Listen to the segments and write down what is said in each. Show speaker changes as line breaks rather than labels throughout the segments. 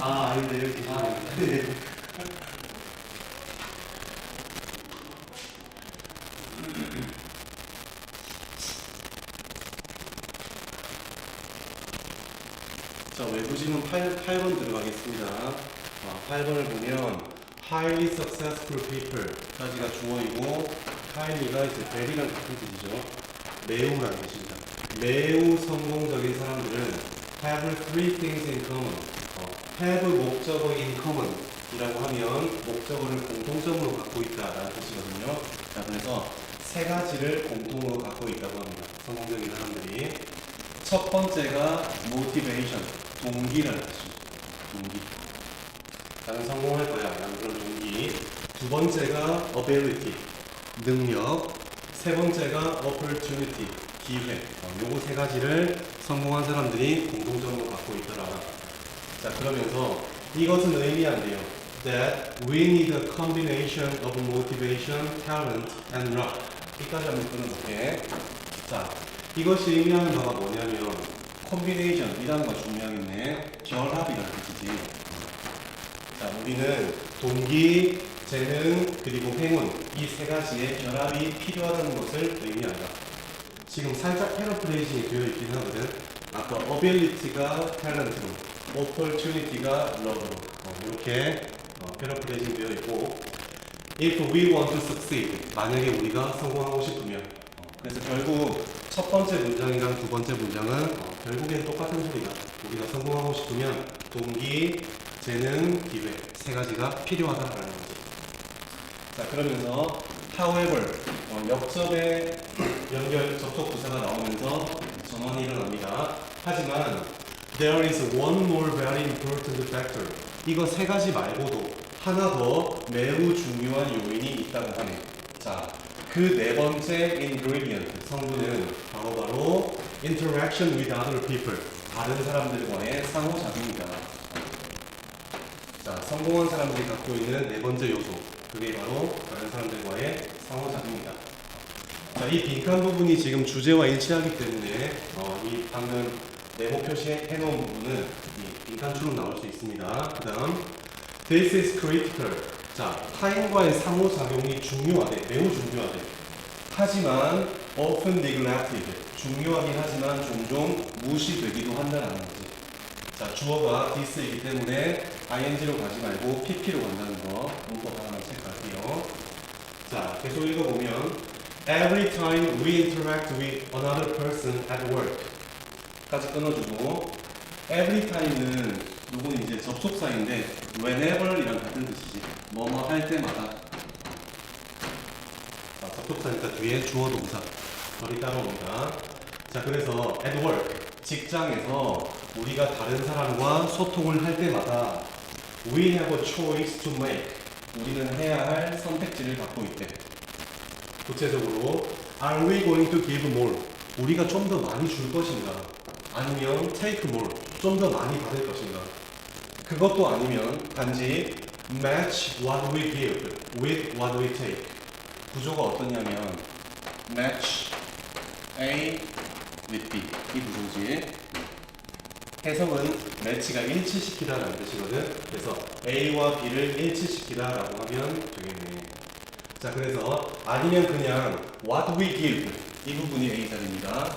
아. 네. 자, 외부 지문 8, 8번 들어가겠습니다. 아, 8번을 보면 highly successful people까지가 주어이고 highly가 이제 very랑 같은 뜻이죠. 매우라는 뜻입니다. 매우 성공적인 사람들은 have three things in common. 어, have 목적어 in common 이라고 하면 목적어를 공통점으로 갖고 있다라는 뜻이거든요. 자, 그래서 세 가지를 공통으로 갖고 있다고 합니다. 성공적인 사람들이. 첫 번째가 motivation, 동기라는 뜻입니다. 동기. 나는 성공할 거야. 라는 그런 동기. 두 번째가 ability, 능력. 세 번째가 opportunity, 기회. 어, 요거 세 가지를 성공한 사람들이 공통점으로 갖고 있더라. 자, 그러면서 이것은 의미한대요. That we need a combination of motivation, talent, and luck. 여기까지 한번 끊어볼게. 자, 이것이 의미하는 바가 뭐냐면 콤비네이션 이라는 거 중요하겠네. 결합이라는 뜻이지. 자, 우리는 동기, 재능, 그리고 행운 이 세 가지의 결합이 필요하다는 것을 의미한다. 지금 살짝 패러프레이징이 되어 있긴 하거든. 아까 ability가 탤런트로, opportunity가 love로 어, 이렇게 어, 패러프레이징 되어 있고 if we want to succeed 만약에 우리가 성공하고 싶으면 어, 그래서 결국 첫 번째 문장이랑 두 번째 문장은 어, 결국엔 똑같은 소리다. 우리가 성공하고 싶으면 동기, 재능, 기회 세 가지가 필요하다라는 거지. 자 그러면서 however 어, 역접의 연결 접속 부사가 나오면서 전원이 일어납니다. 하지만 there is one more very important factor. 이거 세 가지 말고도 하나 더 매우 중요한 요인이 있다고 하네. 자, 그 네 번째 ingredient 성분은 바로 바로 interaction with other people. 다른 사람들과의 상호작용이다. 자, 성공한 사람들이 갖고 있는 네 번째 요소. 그게 바로 다른 사람들과의 상호작용이다. 자, 이 빈칸 부분이 지금 주제와 일치하기 때문에 어, 이 방금 네모 표시해 놓은 부분은 이 빈칸처럼 나올 수 있습니다. 그 다음 This is critical. 자, 타인과의 상호작용이 중요하대. 매우 중요하대. 하지만 often neglected. 중요하긴 하지만 종종 무시되기도 한다는 거지. 자, 주어가 this이기 때문에 ing로 가지 말고 pp로 간다는 거 문법 하나만 체크할게요. 자, 계속 읽어보면 Every time we interact with another person at work. 까지 끊어주고. Every time은 요건 이제 접속사인데 whenever이랑 같은 뜻이지. 뭐뭐 할 때마다. 자, 접속사니까 뒤에 주어 동사. 절이 따라옵니다. 자 그래서 at work 직장에서 우리가 다른 사람과 소통을 할 때마다 we have a choice to make. 우리는 해야 할 선택지를 갖고 있대 구체적으로 Are we going to give more? 우리가 좀 더 많이 줄 것인가? 아니면 take more? 좀 더 많이 받을 것인가? 그것도 아니면 단지 match what we give with what we take. 구조가 어떠냐면 match A with B 이 구조지. 해석은 매치가 일치시키다라는 뜻이거든. 그래서 A와 B를 일치시키다라고 하면 되겠네. 자 그래서 아니면 그냥 what we give 이 부분이 A 자리입니다.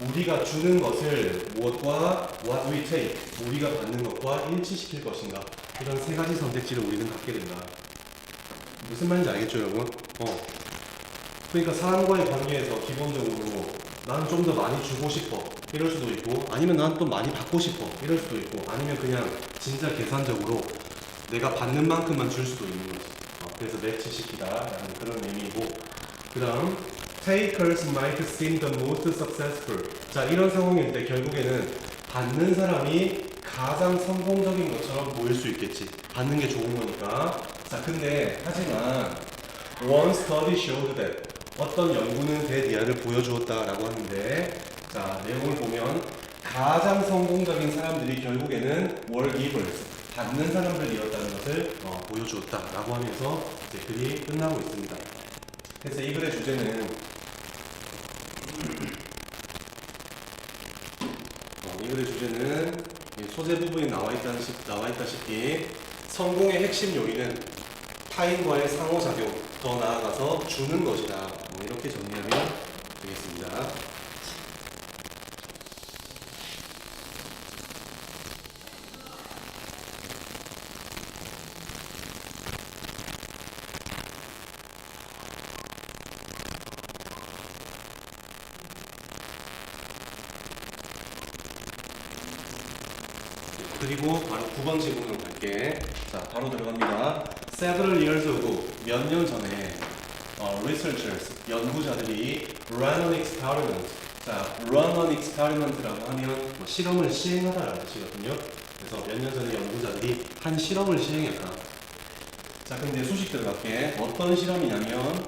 우리가 주는 것을 무엇과 what we take 우리가 받는 것과 일치시킬 것인가 이런 세 가지 선택지를 우리는 갖게 된다. 무슨 말인지 알겠죠 여러분? 어. 그러니까 사람과의 관계에서 기본적으로 나는 좀더 많이 주고 싶어 이럴 수도 있고 아니면 난 또 많이 받고 싶어 이럴 수도 있고 아니면 그냥 진짜 계산적으로 내가 받는 만큼만 줄 수도 있는 거지. 어, 그래서 매치시키다라는 그런 의미이고. 그 다음 takers might seem the most successful. 자 이런 상황일 때 결국에는 받는 사람이 가장 성공적인 것처럼 보일 수 있겠지. 받는 게 좋은 거니까. 자 근데 하지만 one study showed that 어떤 연구는 대디아를 보여주었다라고 하는데 자 내용을 보면 가장 성공적인 사람들이 결국에는 were givers 받는 사람들이었다는 것을 어, 보여주었다라고 하면서 이제 글이 끝나고 있습니다. 그래서 이 글의 주제는 어, 이 글의 주제는 이 소재 부분이 나와 있다시피, 나와 있다시피 성공의 핵심 요인은 타인과의 상호작용, 더 나아가서 주는 것이다. 뭐 이렇게 정리하면 되겠습니다. 그리고 바로 9번 질문으로 갈게. 자, 바로 들어갑니다. Several years ago, 몇 년 전에 어, researchers, 연구자들이 run an experiment. 자, run an experiment라고 하면 뭐 실험을 시행하다라는 뜻이거든요. 그래서 몇 년 전에 연구자들이 한 실험을 시행했다. 자, 이제 수식 들어갈게. 어떤 실험이냐면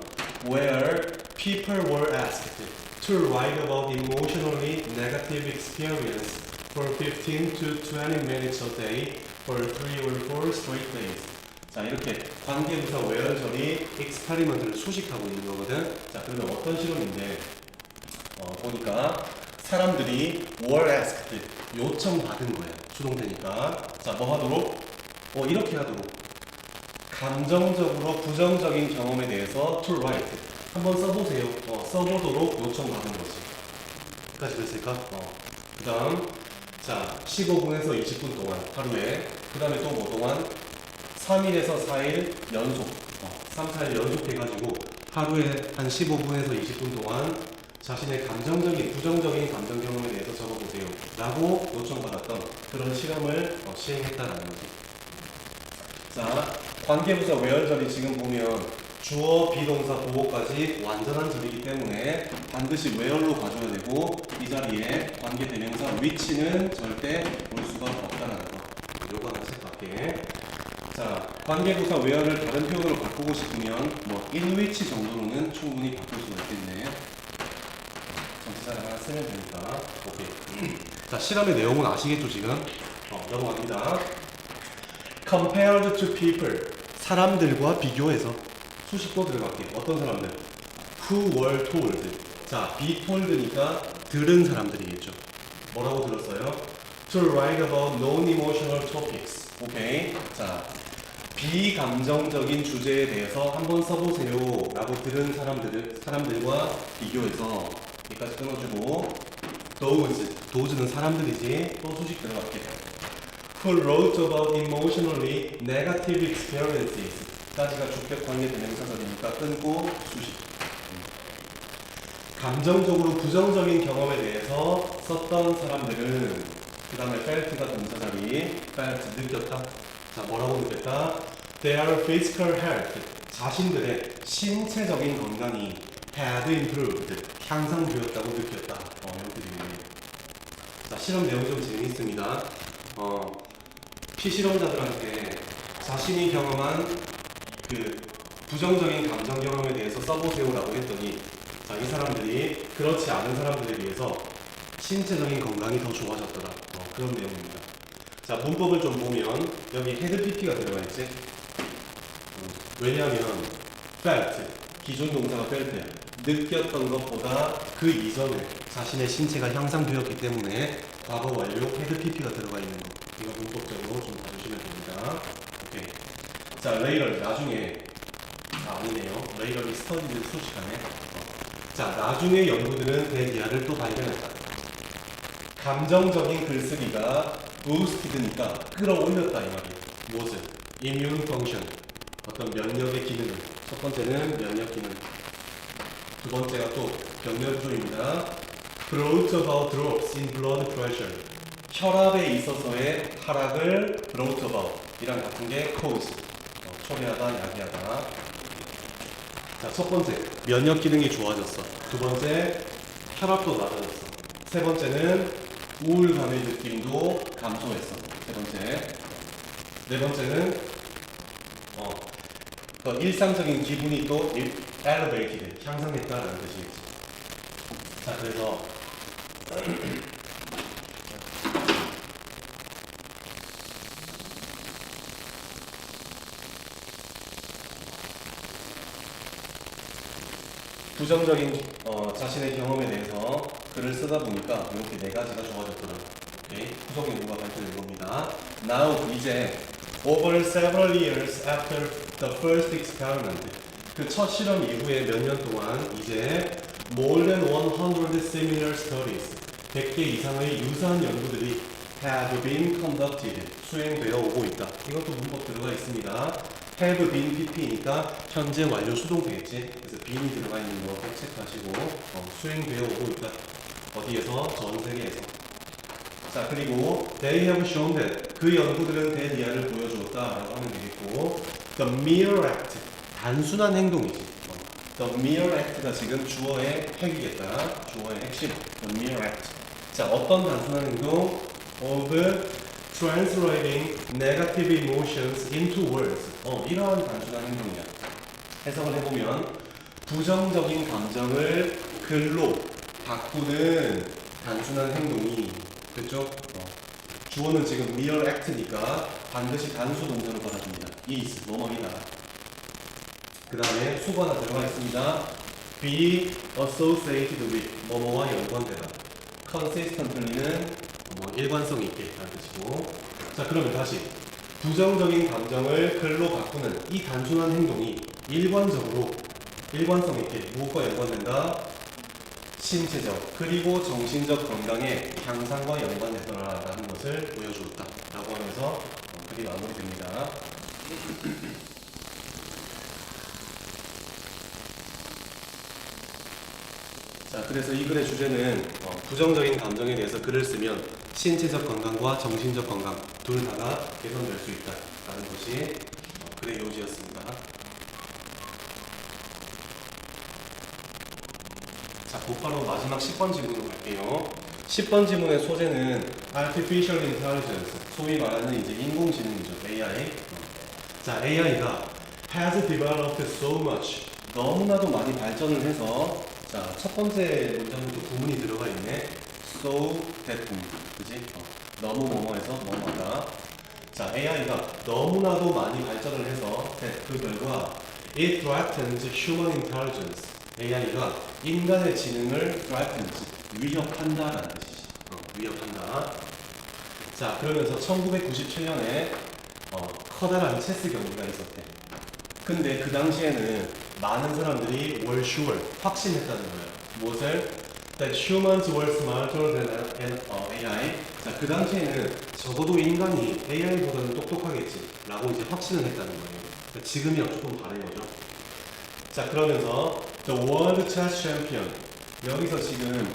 where people were asked to write about emotionally negative experience for 15 to 20 minutes a day for 3 or 4 straight days. 자, 이렇게 관계부사 외열절이 익스퍼리먼트를 수식하고 있는 거거든. 자, 그러면 어떤 실험인데 어, 보니까 사람들이 were asked 요청받은 거야. 수동태니까. 자, 뭐 하도록? 어, 이렇게 하도록. 감정적으로 부정적인 경험에 대해서 to write 한번 써보세요. 어, 써보도록 요청받은 거지. 까지 됐을까? 어. 그 다음, 자, 15분에서 20분 동안 하루에, 그 다음에 또 뭐 동안? 3일에서 4일 연속, 어, 3, 4일 연속 해가지고 하루에 한 15분에서 20분 동안 자신의 감정적인, 부정적인 감정 경험에 대해서 적어보세요. 라고 요청받았던 그런 실험을 어, 시행했다라는 거지. 자, 관계부사 외열절이 지금 보면 주어, 비동사, 보호까지 완전한 절이기 때문에 반드시 외열로 가져야 되고 이 자리에 관계 대명사 위치는 절대 올 수가 없다는 거. 요거 하나 체크할게. 자, 관계부사 외열을 다른 표현으로 바꾸고 싶으면 뭐 1위치 정도로는 충분히 바꿀 수가 있겠네. 전체사를 하나 쓰면 되니까. 오케이. 자, 실험의 내용은 아시겠죠, 지금? 어, 넘어갑니다. compared to people 사람들과 비교해서 수식도 들어갈게 어떤 사람들 told 자 told니까 들은 사람들이겠죠 뭐라고 들었어요 to write about non-emotional topics 오케이 자 비감정적인 주제에 대해서 한번 써보세요 라고 들은 사람들 사람들과 비교해서 여기까지 끊어주고 those those는 사람들이지 또 수식 들어갈게 who wrote about emotionally negative experiences. 까지가 주격 관계 대명사절이니까 끊고 수식. 음. 감정적으로 부정적인 경험에 대해서 썼던 사람들은 그 다음에 felt가 동사 자리 felt 느꼈다. 자 뭐라고 느꼈다? Their physical health 자신들의 신체적인 건강이 had improved 향상되었다고 느꼈다. 어. 자 실험 내용 좀 재미있습니다. 어, 피실험자들한테 자신이 경험한 그 부정적인 감정 경험에 대해서 써보세요라고 했더니 자, 이 사람들이 그렇지 않은 사람들에 비해서 신체적인 건강이 더 좋아졌더라. 어, 그런 내용입니다. 자, 문법을 좀 보면 여기 헤드 PP가 들어가 있지. 음, 왜냐하면 felt 기존 동사가 felt야. 느꼈던 것보다 그 이전에 자신의 신체가 향상되었기 때문에 과거 완료 헤드 PP가 들어가 있는 거. 이거 문법적으로 좀 봐주시면 됩니다. 자, 레이럴 나중에 아, 아니네요. 레이럴이 스터디를 수식하네. 어. 자, 나중에 연구들은 대기하를 또 발견했다. 감정적인 글쓰기가 부스티드니까 끌어올렸다 이 말이에요. 무엇을? 이뮨 펑션. 어떤 면역의 기능을. 첫 번째는 면역 기능. 두 번째가 또 병렬조입니다. brought about drops in blood pressure. 혈압에 있어서의 하락을 brought about 이랑 같은 게 cause. 어, 초래하다, 야기하다. 자, 첫 번째 면역 기능이 좋아졌어. 두 번째 혈압도 낮아졌어. 세 번째는 우울감의 느낌도 감소했어. 세 번째. 네 번째는 어, 그 일상적인 기분이 또 일- elevated, 향상했다라는 뜻이겠지. 자, 그래서 부정적인 어, 자신의 경험에 대해서 글을 쓰다 보니까 이렇게 네 가지가 좋아졌더라. 오케이. 구성 연구가 발표된 겁니다. Now 이제 over several years after the first experiment 그 첫 실험 이후에 몇 년 동안 이제 more than 100 similar studies 100개 이상의 유사한 연구들이 have been conducted 수행되어 오고 있다. 이것도 문법 들어가 있습니다. have been pp니까 현재 완료 수동태겠지. 그래서 bean이 들어가 있는 거 꼭 체크하시고 어, 수행되어 오고 있다. 어디에서? 전 세계에서. 자 그리고 they have shown that 그 연구들은 대리아를 보여주었다라고 하면 되겠고 the mere act 단순한 행동이지. 어, the mere act가 지금 주어의 핵이겠다. 주어의 핵심. the mere act. 자 어떤 단순한 행동? Of translating negative emotions into words. 어 이러한 단순한 행동이야. 해석을 해보면 부정적인 감정을 글로 바꾸는 단순한 행동이 됐죠? 어. 주어는 지금 mere act니까 반드시 단수 동사로 받아줍니다. is 뭐뭐이다. 그 다음에 수고 하나 들어가 있습니다. be associated with 뭐뭐와 연관되다. consistently는 뭐 일관성 있게 라는 뜻이고. 자 그러면 다시 부정적인 감정을 글로 바꾸는 이 단순한 행동이 일관적으로 일관성 있게 무엇과 연관된다? 신체적 그리고 정신적 건강의 향상과 연관되더라 라는 것을 보여주었다 라고 하면서 어, 글이 마무리됩니다. 자, 그래서 이 글의 주제는 어, 부정적인 감정에 대해서 글을 쓰면 신체적 건강과 정신적 건강 둘 다가 개선될 수 있다라는 것이 어, 글의 요지였습니다. 자, 곧바로 마지막 10번 질문으로 갈게요. 10번 질문의 소재는 Artificial Intelligence, 소위 말하는 이제 인공지능이죠, AI. 자, AI가 has developed so much. 너무나도 많이 발전을 해서 자, 첫 번째 문장부터 구문이 들어가 있네. So that, 그지? 어, 너무 뭐뭐해서 뭐뭐하다. 자, AI가 너무나도 많이 발전을 해서 that 그 결과 it threatens human intelligence. AI가 인간의 지능을 threatens, 위협한다라는 뜻이지. 어, 위협한다. 자, 그러면서 1997년에 어, 커다란 체스 경기가 있었대. 근데 그 당시에는 많은 사람들이 sure, 확신했다는 거예요. 무엇을? That humans were smarter than an 어, AI. 자, 그 당시에는 적어도 인간이 AI보다는 똑똑하겠지. 라고 이제 확신을 했다는 거예요. 그러니까 지금이랑 조금 다른 거죠. 자, 그러면서 The World Chess Champion. 여기서 지금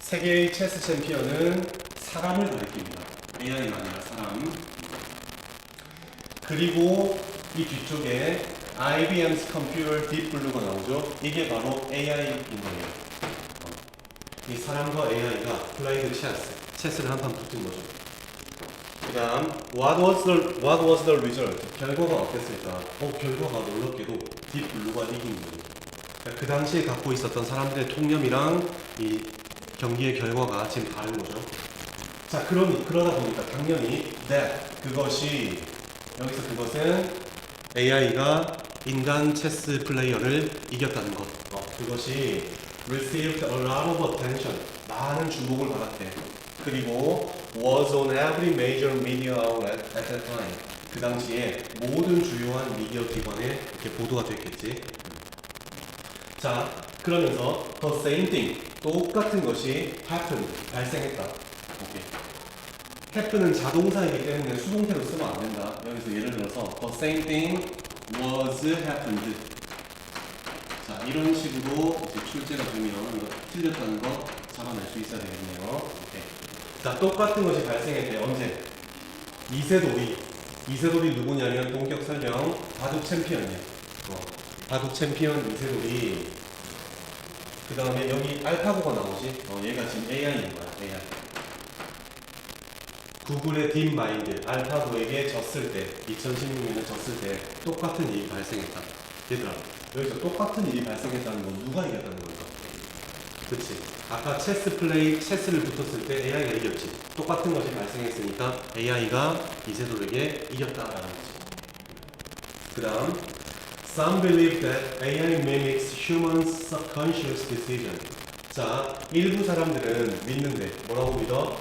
세계의 체스 챔피언은 사람을 가리킵니다. AI가 아니라 사람. 그리고 이 뒤쪽에 IBM's Computer Deep Blue가 나오죠. 이게 바로 AI인 거예요. 어. 이 사람과 AI가 플레이드 체스, 체스를 한판 붙은 거죠. 그 다음 What was the What was the result? 결과가 어땠을까? 어 결과가 놀랍게도 Deep Blue가 이긴 거예요. 그러니까 그 당시에 갖고 있었던 사람들의 통념이랑 이 경기의 결과가 지금 다른 거죠. 자, 그러니 그러다 보니까 당연히 that 그것이 여기서 그것은 AI가 인간 체스 플레이어를 이겼다는 것. 어, 그것이 received a lot of attention. 많은 주목을 받았대. 그리고 was on every major media outlet at that time. 그 당시에 모든 주요한 미디어 기관에 이렇게 보도가 됐겠지. 자, 그러면서 the same thing 똑같은 것이 happened 발생했다. 오케이. happen은 자동사이기 때문에 수동태로 쓰면 안 된다. 여기서 예를 들어서 the same thing was happened. 자, 이런 식으로 이제 출제가 되면 틀렸다는 거 잡아낼 수 있어야 되겠네요. 오케이. 자, 똑같은 것이 발생했대. 언제? 이세돌이. 이세돌이 누구냐면 동격 설명 바둑 챔피언이야. 어, 바둑 챔피언 이세돌이 그 다음에 여기 알파고가 나오지? 어, 얘가 지금 AI인 거야, AI. 구글의 딥마인드, 알파고에게 졌을 때, 2016년에 졌을 때 똑같은 일이 발생했다. 얘들아, 여기서 똑같은 일이 발생했다는 건 누가 이겼다는 걸까? 그치. 아까 체스 플레이, 체스를 붙었을 때 AI가 이겼지. 똑같은 것이 발생했으니까 AI가 이세돌에게 이겼다라는 거지. 그 다음, Some believe that AI mimics human subconscious decision. 자, 일부 사람들은 믿는데 뭐라고 믿어?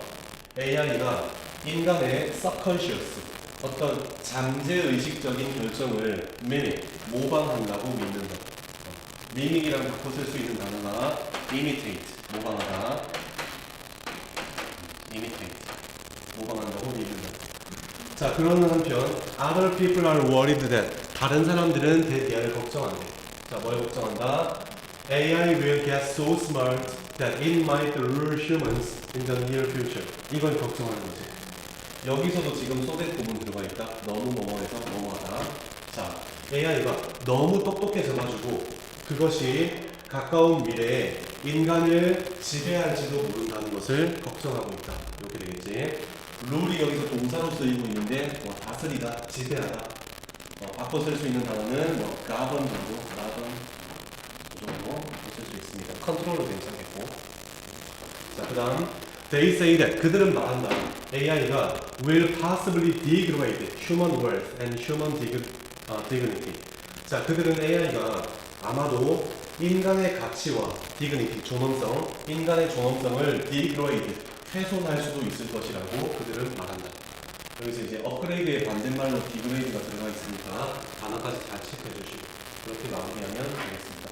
AI가 인간의 subconscious 어떤 잠재의식적인 결정을 mimic, 모방한다고 믿는다. mimic이랑 바꿔 쓸 수 있는 단어가 imitate, 모방하다. imitate, 모방한다고 믿는다. 자, 그런 한편 other people are worried that 다른 사람들은 대비를 걱정한대. 자, 뭘 걱정한다? AI will get so smart that it might rule humans in the near future. 이걸 걱정하는 거지. 여기서도 지금 소댓 부분 들어가 있다. 너무 뭐뭐해서 뭐뭐하다. 자, AI가 너무 똑똑해져가지고 그것이 가까운 미래에 인간을 지배할지도 모른다는 것을 걱정하고 있다. 이렇게 되겠지. 룰이 여기서 동사로 쓰이고 있는데 뭐 다스리다, 지배하다. 어, 바꿔 쓸 수 있는 단어는 뭐 govern 정도, 이 정도 바꿔 쓸 수 있습니다. 컨트롤도 괜찮겠고. 자, 그 다음 they say that 그들은 말한다. AI가 will possibly degrade human worth and human 어, dignity. 자, 그들은 AI가 아마도 인간의 가치와 dignity, 존엄성, 인간의 존엄성을 degrade, 훼손할 수도 있을 것이라고 그들은 말한다. 여기서 이제 업그레이드의 반대말로 디그레이드가 들어가 있으니까 단어까지 잘 체크해 주시고 그렇게 마무리하면 되겠습니다.